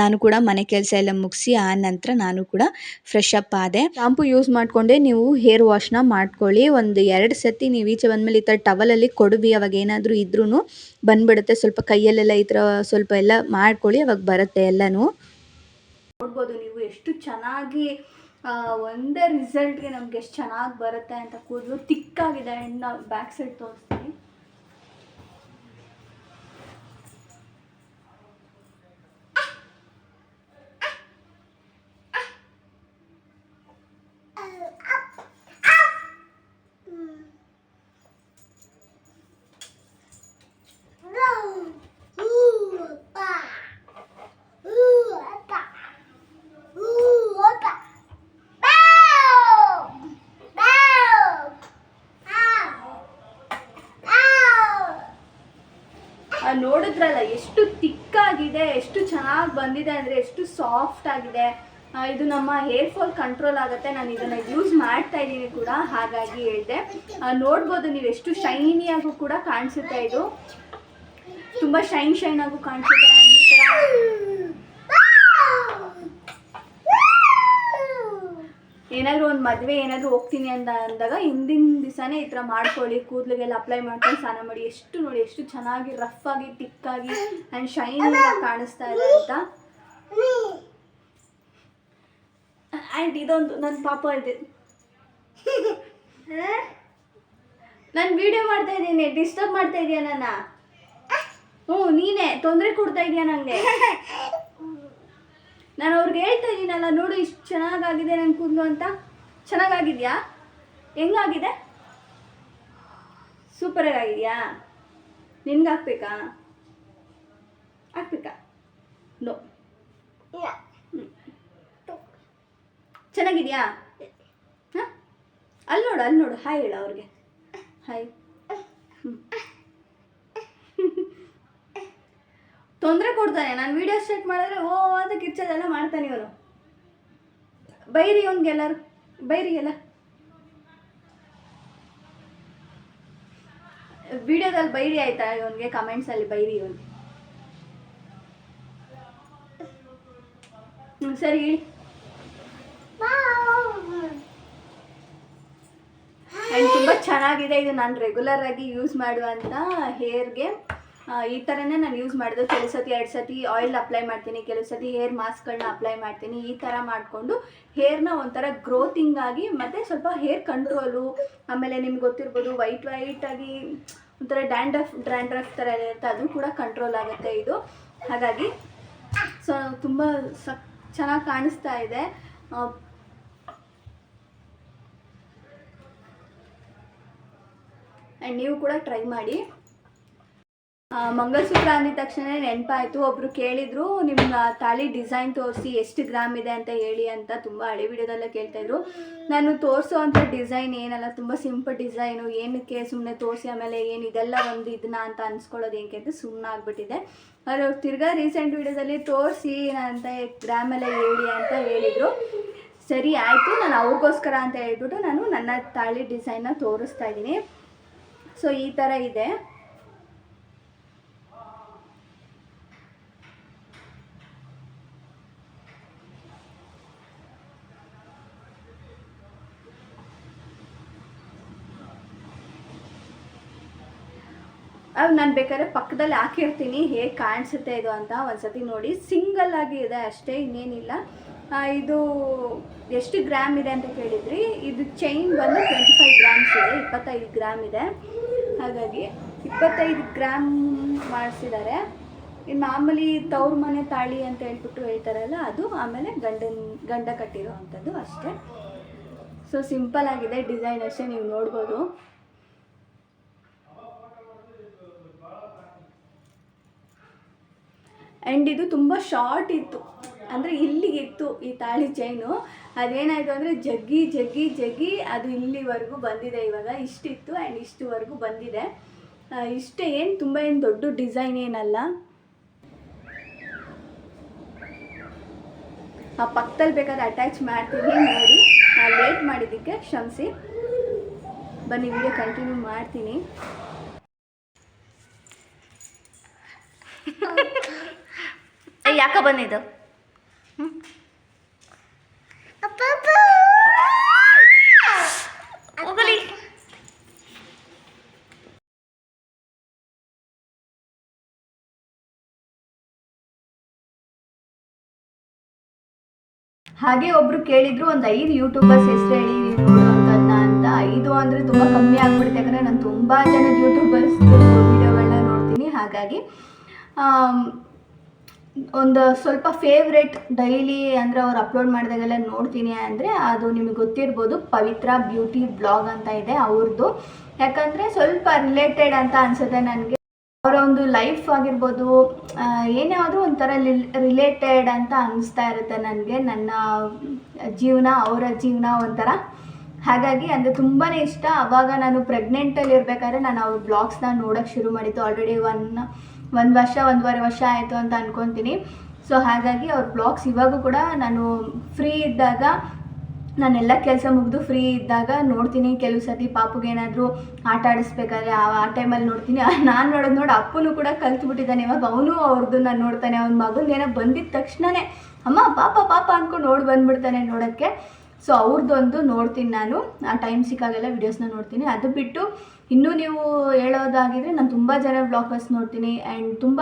S2: ನಾನು ಕೂಡ ಮನೆ ಕೆಲಸ ಎಲ್ಲ ಮುಗಿಸಿ ಆ ನಂತರ ನಾನು ಕೂಡ ಫ್ರೆಶ್ ಅಪ್ ಆದೆ. ಶಾಂಪು ಯೂಸ್ ಮಾಡಿಕೊಂಡೇ, ನೀವು ಹೇರ್ ವಾಶ್ನ ಮಾಡ್ಕೊಳ್ಳಿ. ಒಂದು ಎರಡು ಸತಿ ನೀವು ಈಚೆ ಬಂದಮೇಲೆ ಈ ಥರ ಟವಲಲ್ಲಿ ಕೊಡುವಿ ಅವಾಗ ಏನಾದರೂ ಇದ್ರೂ ಬಂದ್ಬಿಡುತ್ತೆ. ಸ್ವಲ್ಪ ಕೈಯಲ್ಲೆಲ್ಲ ಈ ಥರ ಸ್ವಲ್ಪ ಎಲ್ಲ ಮಾಡ್ಕೊಳ್ಳಿ, ಅವಾಗ ಬರುತ್ತೆ ಎಲ್ಲನೂ. ನೋಡ್ಬೋದು ನೀವು ಎಷ್ಟು ಚೆನ್ನಾಗಿ ಒಂದೇ ರಿಸಲ್ಟ್ಗೆ ನಮ್ಗೆ ಎಷ್ಟು ಚೆನ್ನಾಗಿ ಬರುತ್ತೆ ಅಂತ ಕೂದಲು ತಿಕ್ಕಾಗಿದೆ ಇನ್ನು ಬ್ಯಾಕ್ ಸೈಡ್ ತೋರಿಸ್ತೀನಿ ಆ, ನೋಡಿದ್ರಲ್ಲ ಎಷ್ಟು ತಿಕ್ಕಾಗಿದೆ ಎಷ್ಟು ಚೆನ್ನಾಗಿ ಬಂದಿದೆ ಅಂದರೆ ಎಷ್ಟು ಸಾಫ್ಟ್ ಆಗಿದೆ. ಇದು ನಮ್ಮ ಹೇರ್ ಫಾಲ್ ಕಂಟ್ರೋಲ್ ಆಗುತ್ತೆ. ನಾನು ಇದನ್ನು ಯೂಸ್ ಮಾಡ್ತಾ ಇದ್ದೀನಿ ಕೂಡ ಹಾಗಾಗಿ ಹೇಳಿದೆ. ನೋಡ್ಬೋದು ನೀವು ಎಷ್ಟು ಶೈನಿಯಾಗೂ ಕೂಡ ಕಾಣಿಸುತ್ತೆ ಇದು. ತುಂಬ ಶೈನ್ ಶೈನ್ ಆಗು ಕಾಣಿಸುತ್ತೆ ಈ ಥರ ಏನಾದರೂ ಒಂದು ಮದುವೆ ಏನಾದರೂ ಹೋಗ್ತೀನಿ ಅಂತ ಅಂದಾಗ ಹಿಂದಿನ ದಿವಸನೇ ಈ ಥರ ಮಾಡ್ಕೊಳ್ಳಿ ಕೂದಲಿಗೆಲ್ಲ ಅಪ್ಲೈ ಮಾಡ್ಕೊಂಡು ಸ್ನಾನ ಮಾಡಿ ಎಷ್ಟು ನೋಡಿ ಎಷ್ಟು ಚೆನ್ನಾಗಿ ರಫ್ ಆಗಿ ಟಿಕ್ಕಾಗಿ ಆ್ಯಂಡ್ ಶೈನ್ ಕಾಣಿಸ್ತಾ ಇದೆ ಅಂತ. ಆ್ಯಂಡ್ ಇದೊಂದು ನನ್ನ ಪಾಪ ಇದೆ. ನಾನು ವಿಡಿಯೋ ಮಾಡ್ತಾ ಇದ್ದೀನಿ. ಡಿಸ್ಟರ್ಬ್ ಮಾಡ್ತಾ ಇದೀಯ ನನ್ನ? ಹ್ಞೂ ನೀನೇ. ತೊಂದರೆ ಕೊಡ್ತಾ ಇದೀಯ ನನಗೆ ನಾನು ಅವ್ರಿಗೆ ಹೇಳ್ತಾ ಇದ್ದೀನಲ್ಲ ನೋಡು ಇಷ್ಟು ಚೆನ್ನಾಗಾಗಿದೆ ನನ್ನ ಕೂದಲು ಅಂತ. ಚೆನ್ನಾಗಾಗಿದೆಯಾ? ಹೆಂಗಾಗಿದೆ? ಸೂಪರಾಗಿ ಆಗಿದೆಯಾ ನಿನ್ಗೆ ಹಾಕ್ಬೇಕಾ ಹಾಕ್ಬೇಕಾ ನೋ ಚೆನ್ನಾಗಿದೆಯಾ? ಹಾಂ? ಅಲ್ಲಿ ನೋಡು ಅಲ್ಲಿ ನೋಡು. ಹಾಯ್ ಹೇಳು ಅವ್ರಿಗೆ. ಹಾಯ್ ತೊಂದರೆ ಕೊಡ್ತಾನೆ. ನಾನು ವಿಡಿಯೋ ಸ್ಟಾರ್ಟ್ ಮಾಡಿದ್ರೆ ಓ ಅಂತ ಕಿರ್ಚೋದೆಲ್ಲ ಮಾಡ್ತಾನೆ ಇವನು. ಬೈರಿ ಅವನಿಗೆಲ್ಲರು ಬೈರಿ ಎಲ್ಲ. ವಿಡಿಯೋದಲ್ಲಿ ಬೈರಿ ಆಯ್ತಾ? ಇವನಿಗೆ ಕಮೆಂಟ್ಸಲ್ಲಿ ಬೈರಿ ಇವನ್ಗೆ. ಸರಿ ಹೇಳಿ. ಆ್ಯಂಡ್ ತುಂಬ ಚೆನ್ನಾಗಿದೆ. ಇದು ನಾನು ರೆಗ್ಯುಲರ್ ಆಗಿ ಯೂಸ್ ಮಾಡುವಂಥ ಹೇರ್ಗೆ ಈ ಥರನೇ ನಾನು ಯೂಸ್ ಮಾಡಿದೆ. ಕೆಲವು ಸತಿ ಎರಡು ಸತಿ ಆಯಿಲ್ ಅಪ್ಲೈ ಮಾಡ್ತೀನಿ. ಕೆಲವು ಸತಿ ಹೇರ್ ಮಾಸ್ಕ್ಗಳನ್ನ ಅಪ್ಲೈ ಮಾಡ್ತೀನಿ. ಈ ಥರ ಮಾಡಿಕೊಂಡು ಹೇರ್ನ ಒಂಥರ ಗ್ರೋತಿಂಗ್ ಆಗಿ ಮತ್ತು ಸ್ವಲ್ಪ ಹೇರ್ ಕಂಟ್ರೋಲು ಆಮೇಲೆ ನಿಮ್ಗೆ ಗೊತ್ತಿರ್ಬೋದು ವೈಟ್ ವೈಟಾಗಿ ಒಂಥರ ಡ್ಯಾಂಡ್ರಫ್ ಡ್ಯಾಂಡ್ರಫ್ ಥರ ಇರುತ್ತೆ. ಅದು ಕೂಡ ಕಂಟ್ರೋಲ್ ಆಗುತ್ತೆ ಇದು. ಹಾಗಾಗಿ ಸೊ, ತುಂಬ ಸಕ್ ಚೆನ್ನಾಗಿ ಕಾಣಿಸ್ತಾ ಇದೆ. ಆ್ಯಂಡ್ ನೀವು ಕೂಡ ಟ್ರೈ ಮಾಡಿ. ಮಂಗಲಸೂತ್ರ ಅಂದಿದ ತಕ್ಷಣ ನೆನಪಾಯಿತು. ಒಬ್ಬರು ಕೇಳಿದ್ರು ನಿಮ್ಮ ತಾಳಿ ಡಿಸೈನ್ ತೋರಿಸಿ ಎಷ್ಟು ಗ್ರಾಮ್ ಇದೆ ಅಂತ ಹೇಳಿ ಅಂತ ತುಂಬ ಹಳೆ ವಿಡಿಯೋದಲ್ಲೇ ಕೇಳ್ತಾಯಿದ್ರು ನಾನು ತೋರಿಸೋ ಅಂತ ಡಿಸೈನ್ ಏನಲ್ಲ, ತುಂಬ ಸಿಂಪಲ್ ಡಿಸೈನು. ಏನಕ್ಕೆ ಸುಮ್ಮನೆ ತೋರಿಸಿ ಆಮೇಲೆ ಏನು ಇದೆಲ್ಲ ಒಂದು ಇದನ್ನ ಅಂತ ಅನ್ಸ್ಕೊಳ್ಳೋದು ಏನಕ್ಕೆ ಅಂತ ಸುಮ್ಮನೆ ಆಗ್ಬಿಟ್ಟಿದೆ ಅವರು ತಿರ್ಗಾ ರೀಸೆಂಟ್ ವಿಡಿಯೋದಲ್ಲಿ ತೋರಿಸಿ ಅಂತ ಗ್ರಾಮೆಲ್ಲ ಹೇಳಿ ಅಂತ ಹೇಳಿದರು. ಸರಿ ಆಯಿತು, ನಾನು ಅವ್ರಿಗೋಸ್ಕರ ಅಂತ ಹೇಳ್ಬಿಟ್ಟು ನಾನು ನನ್ನ ತಾಳಿ ಡಿಸೈನ್ನ ತೋರಿಸ್ತಾ ಇದ್ದೀನಿ. ಸೊ ಈ ಥರ ಇದೆ. ನಾನು ಬೇಕಾದ್ರೆ ಪಕ್ಕದಲ್ಲಿ ಹಾಕಿರ್ತೀನಿ, ಹೇಗೆ ಕಾಣಿಸುತ್ತೆ ಇದು ಅಂತ ಒಂದ್ಸತಿ ನೋಡಿ. ಸಿಂಗಲ್ ಆಗಿ ಇದೆ ಅಷ್ಟೇ, ಇನ್ನೇನಿಲ್ಲ. ಇದು ಎಷ್ಟು ಗ್ರಾಮ್ ಇದೆ ಅಂತ ಕೇಳಿದ್ರಿ? ಇದು ಚೈನ್ ಬಂದು ಟ್ವೆಂಟಿ ಫೈವ್ ಗ್ರಾಮ್ಸ್ ಇದೆ, ಇಪ್ಪತ್ತೈದು ಗ್ರಾಮ್ ಇದೆ. ಹಾಗಾಗಿ ಇಪ್ಪತ್ತೈದು ಗ್ರಾಮ್ ಮಾಡಿಸಿದ್ದಾರೆ ಇನ್ನು ಮಾಮೂಲಿ ತವ್ರ ಮನೆ ತಾಳಿ ಅಂತ ಹೇಳ್ಬಿಟ್ಟು ಹೇಳ್ತಾರಲ್ಲ, ಅದು ಆಮೇಲೆ ಗಂಡನ, ಗಂಡ ಕಟ್ಟಿರೋ ಅಂಥದ್ದು ಅಷ್ಟೇ. ಸೊ ಸಿಂಪಲ್ ಆಗಿದೆ ಡಿಸೈನ್ ಅಷ್ಟೇ, ನೀವು ನೋಡ್ಬೋದು. ಆ್ಯಂಡ್ ಇದು ತುಂಬ ಶಾರ್ಟ್ ಇತ್ತು. ಅಂದರೆ ಇಲ್ಲಿಗಿತ್ತು ಈ ತಾಳಿ ಚೈನು ಅದೇನಾಯಿತು ಅಂದರೆ ಜಗ್ಗಿ ಜಗ್ಗಿ ಜಗ್ಗಿ ಅದು ಇಲ್ಲಿವರೆಗೂ ಬಂದಿದೆ ಇವಾಗ. ಇಷ್ಟಿತ್ತು ಆ್ಯಂಡ್ ಇಷ್ಟುವರೆಗೂ ಬಂದಿದೆ. ಇಷ್ಟೇ ಏನು, ತುಂಬ ಏನು ದೊಡ್ಡ ಡಿಸೈನ್ ಏನಲ್ಲ. ಆ ಪಕ್ಕದಲ್ಲಿ ಬೇಕಾದ್ರೆ ಅಟ್ಯಾಚ್ ಮಾಡ್ತೀನಿ, ನೋಡಿ. ಲೇಟ್ ಮಾಡಿದ್ದಕ್ಕೆ ಕ್ಷಮಿಸಿ. ಬನ್ನಿ ವಿಡಿಯೋ ಕಂಟಿನ್ಯೂ ಮಾಡ್ತೀನಿ. ಯಾಕೆ ಬಂದಿದ್ದು? ಹೋಗಲಿ. ಹಾಗೆ ಒಬ್ರು ಕೇಳಿದ್ರು ಒಂದು ಐದು ಯೂಟ್ಯೂಬರ್ಸ್ ಹೆಸರು ಹೇಳಿ ಅಂತ. ಐದು ಅಂದ್ರೆ ತುಂಬಾ ಕಮ್ಮಿ ಆಗ್ಬಿಡುತ್ತೆ ಯಾಕಂದ್ರೆ ನಾನು ತುಂಬಾ ಜನದ ಯೂಟ್ಯೂಬರ್ಸ್ ವಿಡಿಯೋಗಳನ್ನ ನೋಡ್ತೀನಿ. ಹಾಗಾಗಿ ಒಂದು ಸ್ವಲ್ಪ ಫೇವ್ರೇಟ್ ಡೈಲಿ ಅಂದರೆ ಅವ್ರು ಅಪ್ಲೋಡ್ ಮಾಡಿದಾಗೆಲ್ಲ ನೋಡ್ತೀನಿ ಅಂದರೆ ಅದು ನಿಮಗೆ ಗೊತ್ತಿರ್ಬೋದು ಪವಿತ್ರ ಬ್ಯೂಟಿ ಬ್ಲಾಗ್ ಅಂತ ಇದೆ ಅವ್ರದ್ದು ಯಾಕಂದರೆ ಸ್ವಲ್ಪ ರಿಲೇಟೆಡ್ ಅಂತ ಅನಿಸುತ್ತೆ ನನಗೆ. ಅವರ ಒಂದು ಲೈಫ್ ಆಗಿರ್ಬೋದು ಏನೇ ಆದರೂ ಒಂಥರ ರಿಲೇಟೆಡ್ ಅಂತ ಅನಿಸ್ತಾ ಇರುತ್ತೆ ನನಗೆ, ನನ್ನ ಜೀವನ, ಅವರ ಜೀವನ ಒಂಥರ. ಹಾಗಾಗಿ ಅಂದರೆ ತುಂಬಾ ಇಷ್ಟ. ಅವಾಗ ನಾನು ಪ್ರೆಗ್ನೆಂಟಲ್ಲಿ ಇರಬೇಕಾದ್ರೆ ನಾನು ಅವ್ರ ಬ್ಲಾಗ್ಸ್ನ ನೋಡೋಕ್ಕೆ ಶುರು ಮಾಡಿದ್ದು. ಆಲ್ರೆಡಿ ಒನ್ ಒಂದು ವರ್ಷ, ಒಂದೂವರೆ ವರ್ಷ ಆಯಿತು ಅಂತ ಅಂದ್ಕೊತೀನಿ ಸೊ ಹಾಗಾಗಿ ಅವ್ರ ಬ್ಲಾಗ್ಸ್ ಇವಾಗೂ ಕೂಡ ನಾನು ಫ್ರೀ ಇದ್ದಾಗ ನಾನೆಲ್ಲ ಕೆಲಸ ಮುಗಿದು ಫ್ರೀ ಇದ್ದಾಗ ನೋಡ್ತೀನಿ. ಕೆಲವು ಸತಿ ಪಾಪುಗೆ ಏನಾದರೂ ಆಟ ಆಡಿಸ್ಬೇಕಾದ್ರೆ ಆ ಆ ಟೈಮಲ್ಲಿ ನೋಡ್ತೀನಿ. ನಾನು ನೋಡೋದು ನೋಡಿ ಅಪ್ಪನೂ ಕೂಡ ಕಲ್ತ್ಬಿಟ್ಟಿದ್ದಾನೆ. ಇವಾಗ ಅವನು ಅವ್ರದ್ದು ನಾನು ನೋಡ್ತಾನೆ. ಅವ್ನ ಮಗನ ಏನೋ ಬಂದಿದ್ದ ತಕ್ಷಣವೇ ಅಮ್ಮ, ಪಾಪ ಪಾಪ ಅಂದ್ಕೊಂಡು ನೋಡಿ ಬಂದ್ಬಿಡ್ತಾನೆ ನೋಡೋಕ್ಕೆ. ಸೊ ಅವ್ರದ್ದೊಂದು ನೋಡ್ತೀನಿ ನಾನು. ಆ ಟೈಮ್ ಸಿಕ್ಕಾಗೆಲ್ಲ ವೀಡಿಯೋಸ್ನ ನೋಡ್ತೀನಿ. ಅದು ಬಿಟ್ಟು ಇನ್ನೂ ನೀವು ಹೇಳೋದಾಗಿದ್ರೆ ನಾನು ತುಂಬ ಜನ ಬ್ಲಾಗರ್ಸ್ ನೋಡ್ತೀನಿ ಆ್ಯಂಡ್ ತುಂಬ,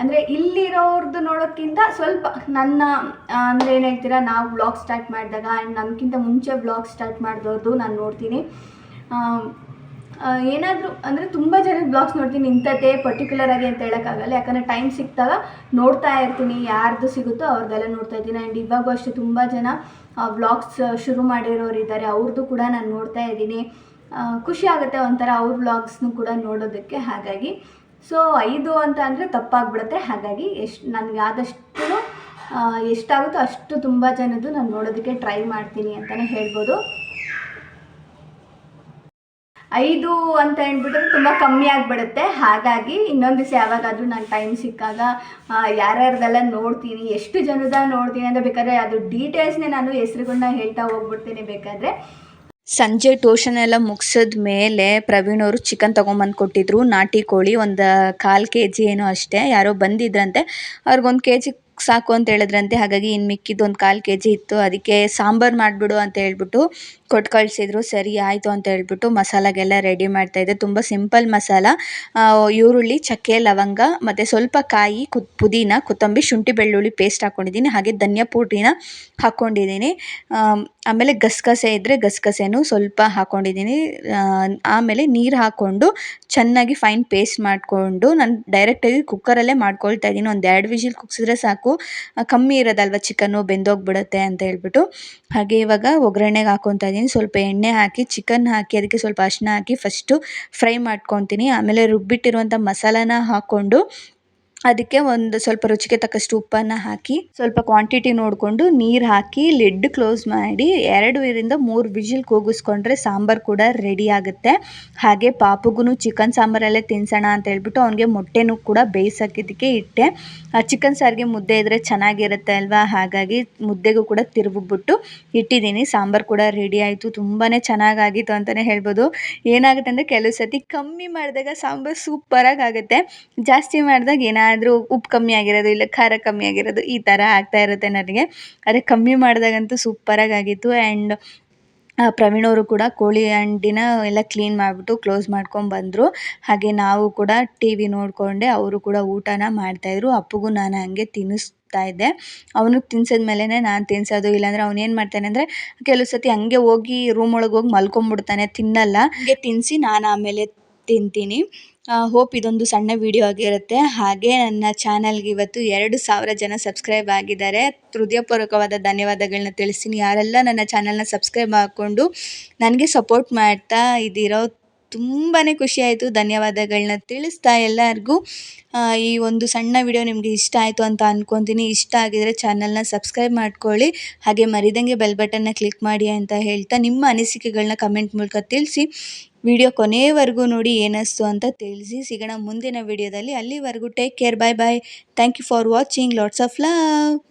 S2: ಅಂದರೆ ಇಲ್ಲಿರೋರ್ದು ನೋಡೋಕ್ಕಿಂತ ಸ್ವಲ್ಪ ನನ್ನ ಅಂದರೆ ಏನು ಹೇಳ್ತೀರಾ, ನಾವು ಬ್ಲಾಗ್ ಸ್ಟಾರ್ಟ್ ಮಾಡಿದಾಗ ಆ್ಯಂಡ್ ನಮಗಿಂತ ಮುಂಚೆ ಬ್ಲಾಗ್ ಸ್ಟಾರ್ಟ್ ಮಾಡಿದವ್ರದ್ದು ನಾನು ನೋಡ್ತೀನಿ. ಏನಾದರೂ, ಅಂದರೆ ತುಂಬ ಜನ ಬ್ಲಾಗ್ಸ್ ನೋಡ್ತೀನಿ, ಇಂಥದ್ದೇ ಪರ್ಟಿಕ್ಯುಲರ್ ಆಗಿ ಅಂತ ಹೇಳೋಕ್ಕಾಗಲ್ಲ, ಯಾಕಂದರೆ ಟೈಮ್ ಸಿಕ್ಕಿದಾಗ ನೋಡ್ತಾ ಇರ್ತೀನಿ, ಯಾರ್ದು ಸಿಗುತ್ತೋ ಅವ್ರದ್ದೆಲ್ಲ ನೋಡ್ತಾ ಇದ್ದೀನಿ ಆ್ಯಂಡ್ ಇವಾಗೂ ಅಷ್ಟೇ ತುಂಬ ಜನ ಬ್ಲಾಗ್ಸ್ ಶುರು ಮಾಡಿರೋರು ಇದ್ದಾರೆ ಅವ್ರದ್ದು ಕೂಡ ನಾನು ನೋಡ್ತಾ ಇದ್ದೀನಿ. ಖುಷಿ ಆಗುತ್ತೆ ಒಂಥರ ಅವ್ರ ವ್ಲಾಗ್ಸ್ನು ಕೂಡ ನೋಡೋದಕ್ಕೆ. ಹಾಗಾಗಿ ಸೊ ಐದು ಅಂತ ಅಂದರೆ ತಪ್ಪಾಗ್ಬಿಡುತ್ತೆ. ಹಾಗಾಗಿ ಎಷ್ಟು, ನನಗೆ ಆದಷ್ಟು ಎಷ್ಟಾಗುತ್ತೋ ಅಷ್ಟು ತುಂಬ ಜನದ್ದು ನಾನು ನೋಡೋದಕ್ಕೆ ಟ್ರೈ ಮಾಡ್ತೀನಿ ಅಂತಲೇ ಹೇಳ್ಬೋದು. ಐದು ಅಂತ ಹೇಳ್ಬಿಟ್ರೆ ತುಂಬ ಕಮ್ಮಿ ಆಗಿಬಿಡುತ್ತೆ. ಹಾಗಾಗಿ ಇನ್ನೊಂದು ದಿವಸ ಯಾವಾಗಾದರೂ ನಾನು ಟೈಮ್ ಸಿಕ್ಕಾಗ ಯಾರ್ಯಾರ್ದೆಲ್ಲ ನೋಡ್ತೀನಿ, ಎಷ್ಟು ಜನದ ನೋಡ್ತೀನಿ ಅಂತ ಬೇಕಾದರೆ ಅದು ಡೀಟೇಲ್ಸ್ನೇ ನಾನು ಹೆಸ್ರುಗಳನ್ನ ಹೇಳ್ತಾ ಹೋಗ್ಬಿಡ್ತೀನಿ ಬೇಕಾದರೆ.
S1: ಸಂಜೆ ಟ್ಯೂಷನ್ ಎಲ್ಲ ಮುಗಿಸಿದ ಮೇಲೆ ಪ್ರವೀಣ್ ಅವರು ಚಿಕನ್ ತೊಗೊಂಬಂದು ಕೊಟ್ಟಿದ್ರು. ನಾಟಿ ಕೋಳಿ ಒಂದು ಕಾಲು ಕೆ ಜಿ ಏನೋ ಅಷ್ಟೇ. ಯಾರೋ ಬಂದಿದ್ರಂತೆ. ಅವ್ರಿಗೊಂದು ಕೆ ಜಿ ಸಾಕು ಅಂತ ಹೇಳಿದ್ರಂತೆ. ಹಾಗಾಗಿ ಇನ್ನು ಮಿಕ್ಕಿದ್ದು ಒಂದು ಕಾಲು ಕೆ ಜಿ ಇತ್ತು. ಅದಕ್ಕೆ ಸಾಂಬಾರು ಮಾಡಿಬಿಡು ಅಂತ ಹೇಳ್ಬಿಟ್ಟು ಕೊಟ್ಟು ಕಳಿಸಿದ್ರು. ಸರಿ, ಆಯಿತು ಅಂತ ಹೇಳ್ಬಿಟ್ಟು ಮಸಾಲಾಗೆಲ್ಲ ರೆಡಿ ಮಾಡ್ತಾಯಿದ್ದೆ ತುಂಬ ಸಿಂಪಲ್ ಮಸಾಲ. ಈರುಳ್ಳಿ, ಚಕ್ಕೆ, ಲವಂಗ, ಮತ್ತು ಸ್ವಲ್ಪ ಕಾಯಿ, ಕು, ಪುದೀನ, ಕೊತ್ತಂಬರಿ, ಶುಂಠಿ ಬೆಳ್ಳುಳ್ಳಿ ಪೇಸ್ಟ್ ಹಾಕ್ಕೊಂಡಿದ್ದೀನಿ ಹಾಗೆ ಧನಿಯಾ ಪುಡಿನ ಹಾಕ್ಕೊಂಡಿದ್ದೀನಿ ಆಮೇಲೆ ಗಸಗಸೆ ಇದ್ದರೆ ಗಸಗಸೆನೂ ಸ್ವಲ್ಪ ಹಾಕ್ಕೊಂಡಿದ್ದೀನಿ ಆಮೇಲೆ ನೀರು ಹಾಕ್ಕೊಂಡು ಚೆನ್ನಾಗಿ ಫೈನ್ ಪೇಸ್ಟ್ ಮಾಡಿಕೊಂಡು ನಾನು ಡೈರೆಕ್ಟಾಗಿ ಕುಕ್ಕರಲ್ಲೇ ಮಾಡ್ಕೊಳ್ತಾ ಇದ್ದೀನಿ. ಒಂದು ಎರಡು ವಿಷಿಲ್ ಕುಗ್ಸಿದ್ರೆ ಸಾಕು. ಕಮ್ಮಿ ಇರೋದಲ್ವ ಚಿಕನ್ನು ಬೆಂದೋಗ್ಬಿಡುತ್ತೆ ಅಂತ ಹೇಳ್ಬಿಟ್ಟು. ಹಾಗೆ ಇವಾಗ ಒಗ್ಗರಣೆಗೆ ಹಾಕ್ಕೊತಾ ಇದ್ದೀನಿ. ಸ್ವಲ್ಪ ಎಣ್ಣೆ ಹಾಕಿ ಚಿಕನ್ ಹಾಕಿ, ಅದಕ್ಕೆ ಸ್ವಲ್ಪ ಅರಿಶಿನ ಹಾಕಿ ಫಸ್ಟು ಫ್ರೈ ಮಾಡ್ಕೊತೀನಿ. ಆಮೇಲೆ ರುಬ್ಬಿಟ್ಟಿರುವಂಥ ಮಸಾಲಾನ ಹಾಕ್ಕೊಂಡು ಅದಕ್ಕೆ ಒಂದು ಸ್ವಲ್ಪ ರುಚಿಗೆ ತಕ್ಕಷ್ಟು ಉಪ್ಪನ್ನು ಹಾಕಿ ಸ್ವಲ್ಪ ಕ್ವಾಂಟಿಟಿ ನೋಡಿಕೊಂಡು ನೀರು ಹಾಕಿ ಲಿಡ್ ಕ್ಲೋಸ್ ಮಾಡಿ ಎರಡರಿಂದ ಮೂರು ವಿಜಿಲ್ ಕೂಗಿಸ್ಕೊಂಡ್ರೆ ಸಾಂಬಾರು ಕೂಡ ರೆಡಿ ಆಗುತ್ತೆ. ಹಾಗೆ ಪಾಪುಗೂ ಚಿಕನ್ ಸಾಂಬಾರಲ್ಲೇ ತಿನ್ಸೋಣ ಅಂತ ಹೇಳ್ಬಿಟ್ಟು ಅವನಿಗೆ ಮೊಟ್ಟೆನೂ ಕೂಡ ಬೇಯಿಸೋಕ್ಕಿದ್ದಕ್ಕೆ ಇಟ್ಟೆ. ಆ ಚಿಕನ್ ಸಾರಿಗೆ ಮುದ್ದೆ ಇದ್ದರೆ ಚೆನ್ನಾಗಿರುತ್ತೆ ಅಲ್ವಾ? ಹಾಗಾಗಿ ಮುದ್ದೆಗೂ ಕೂಡ ತಿರುಗಿಬಿಟ್ಟು ಇಟ್ಟಿದ್ದೀನಿ. ಸಾಂಬಾರು ಕೂಡ ರೆಡಿ ಆಯಿತು. ತುಂಬಾ ಚೆನ್ನಾಗಾಗಿತ್ತು ಅಂತಲೇ ಹೇಳ್ಬೋದು. ಏನಾಗುತ್ತೆ ಅಂದರೆ ಕೆಲವು ಸತಿ ಕಮ್ಮಿ ಮಾಡಿದಾಗ ಸಾಂಬಾರು ಸೂಪರಾಗಿ ಆಗುತ್ತೆ. ಜಾಸ್ತಿ ಮಾಡಿದಾಗ ಏನಾದರೂ ಉಪ್ಪು ಕಮ್ಮಿ ಆಗಿರೋದು ಇಲ್ಲ ಖಾರ ಕಮ್ಮಿ ಆಗಿರೋದು ಈ ಥರ ಆಗ್ತಾ ಇರುತ್ತೆ ನನಗೆ ಅದೇ ಕಮ್ಮಿ ಮಾಡಿದಾಗಂತೂ ಸೂಪರಾಗಿ ಆಗಿತ್ತು. ಆ್ಯಂಡ್ ಪ್ರವೀಣ್ ಅವರು ಕೂಡ ಕೋಳಿ ಅಂಡಿನ ಎಲ್ಲ ಕ್ಲೀನ್ ಮಾಡಿಬಿಟ್ಟು ಕ್ಲೋಸ್ ಮಾಡ್ಕೊಂಡು ಬಂದರು. ಹಾಗೆ ನಾವು ಕೂಡ ಟಿ ವಿ ನೋಡಿಕೊಂಡೆ ಅವರು ಕೂಡ ಊಟನ ಮಾಡ್ತಾಯಿದ್ರು ಅಪ್ಪಗೂ ನಾನು ಹಂಗೆ ತಿನ್ನಿಸ್ತಾ ಇದ್ದೆ. ಅವನು ತಿನ್ಸಿದ ಮೇಲೇ ನಾನು ತಿನ್ಸೋದು ಇಲ್ಲಾಂದರೆ ಅವ್ನು ಏನು ಮಾಡ್ತಾನೆ ಅಂದರೆ ಕೆಲವು ಸತಿ ಹಂಗೆ ಹೋಗಿ ರೂಮ್ ಒಳಗೆ ಹೋಗಿ ಮಲ್ಕೊಂಡ್ಬಿಡ್ತಾನೆ ತಿನ್ನಲ್ಲ. ಹಂಗೆ ತಿನ್ನಿಸಿ ನಾನು ಆಮೇಲೆ ತಿಂತೀನಿ. ಹೋಪ್ ಇದೊಂದು ಸಣ್ಣ ವಿಡಿಯೋ ಆಗಿರುತ್ತೆ. ಹಾಗೆ ನನ್ನ ಚಾನಲ್ಗೆ ಇವತ್ತು ಎರಡು ಸಾವಿರ ಜನ ಸಬ್ಸ್ಕ್ರೈಬ್ ಆಗಿದ್ದಾರೆ. ಹೃದಯಪೂರ್ವಕವಾದ ಧನ್ಯವಾದಗಳನ್ನ ತಿಳಿಸ್ತೀನಿ. ಯಾರೆಲ್ಲ ನನ್ನ ಚಾನಲ್ನ ಸಬ್ಸ್ಕ್ರೈಬ್ ಮಾಡಿಕೊಂಡು ನನಗೆ ಸಪೋರ್ಟ್ ಮಾಡ್ತಾ ಇದ್ದೀರೋ ತುಂಬಾ ಖುಷಿ ಆಯಿತು. ಧನ್ಯವಾದಗಳನ್ನ ತಿಳಿಸ್ತಾ ಎಲ್ಲರಿಗೂ. ಈ ಒಂದು ಸಣ್ಣ ವಿಡಿಯೋ ನಿಮಗೆ ಇಷ್ಟ ಆಯಿತು ಅಂತ ಅಂದ್ಕೊತೀನಿ ಇಷ್ಟ ಆಗಿದರೆ ಚಾನಲ್ನ ಸಬ್ಸ್ಕ್ರೈಬ್ ಮಾಡ್ಕೊಳ್ಳಿ. ಹಾಗೆ ಮರಿದಂಗೆ ಬೆಲ್ ಬಟನ್ನ ಕ್ಲಿಕ್ ಮಾಡಿ ಅಂತ ಹೇಳ್ತಾ ನಿಮ್ಮ ಅನಿಸಿಕೆಗಳನ್ನ ಕಮೆಂಟ್ ಮೂಲಕ ತಿಳಿಸಿ. ವಿಡಿಯೋ ಕೊನೆಯವರೆಗೂ ನೋಡಿ ಏನಿಸ್ತು ಅಂತ ತಿಳಿಸಿ. ಸಿಗೋಣ ಮುಂದಿನ ವಿಡಿಯೋದಲ್ಲಿ. ಅಲ್ಲಿವರೆಗೂ take care. Bye bye. Thank you for watching. Lots of love.